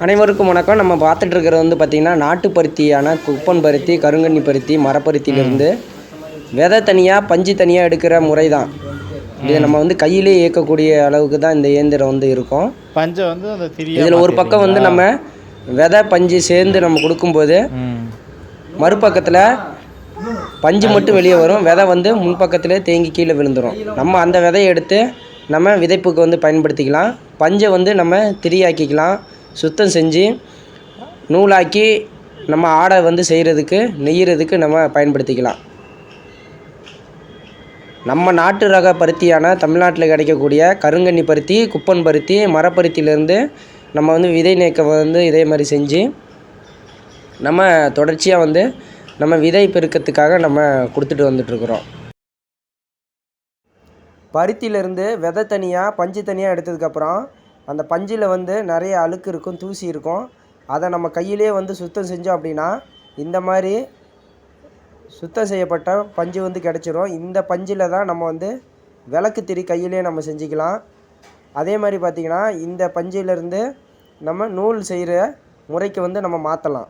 அனைவருக்கும் வணக்கம். நம்ம பார்த்துட்டு இருக்கிறது வந்து பார்த்திங்கன்னா நாட்டு பருத்தியான குப்பன் பருத்தி கருங்கண்ணி பருத்தி மரப்பருத்தியிலிருந்து விதை தனியாக பஞ்சு தனியாக எடுக்கிற முறை தான் இதை நம்ம வந்து கையிலே இயக்கக்கூடிய அளவுக்கு தான் இந்த இயந்திரம் வந்து இருக்கும். பஞ்சை வந்து அந்த திரியா இதில் ஒரு பக்கம் வந்து நம்ம விதை பஞ்சு சேர்ந்து நம்ம கொடுக்கும்போது ம். மறுபக்கத்தில் பஞ்சு மட்டும் வெளியே வரும். விதை வந்து முன்பக்கத்திலே தேங்கி கீழே விழுந்துடும் நம்ம அந்த விதையை எடுத்து நம்ம விதைப்புக்கு வந்து பயன்படுத்திக்கலாம். பஞ்சை வந்து நம்ம திரியாக்கிக்கலாம். சுத்தம் செஞ்சு நூலாக்கி நம்ம ஆடை வந்து செய்கிறதுக்கு நெய்யறதுக்கு நம்ம பயன்படுத்திக்கலாம். நம்ம நாட்டு ரக பருத்தியான தமிழ்நாட்டில் கிடைக்கக்கூடிய கருங்கண்ணி பருத்தி குப்பன் பருத்தி மரப்பருத்தியிலேருந்து நம்ம வந்து விதை நேக்க வந்து இதே மாதிரி செஞ்சு நம்ம தொடர்ச்சியாக வந்து நம்ம விதை பெருக்கத்துக்காக நம்ம கொடுத்துட்டு வந்துட்டுருக்குறோம் பருத்தியிலேருந்து விதை தனியாக பஞ்சு தனியாக எடுத்ததுக்கப்புறம் அந்த பஞ்சில் வந்து நிறைய அழுக்கு இருக்கும் தூசி இருக்கும். அதை நம்ம கையிலே வந்து சுத்தம் செஞ்சோம் அப்படின்னா இந்த மாதிரி சுத்தம் செய்யப்பட்ட பஞ்சு வந்து கிடச்சிரும். இந்த பஞ்சில் தான் நம்ம வந்து விளக்கு திரி கையிலே நம்ம செஞ்சுக்கலாம். அதே மாதிரி பார்த்திங்கன்னா இந்த பஞ்சிலேருந்து நம்ம நூல் செய்கிற முறைக்கு வந்து நம்ம மாற்றலாம்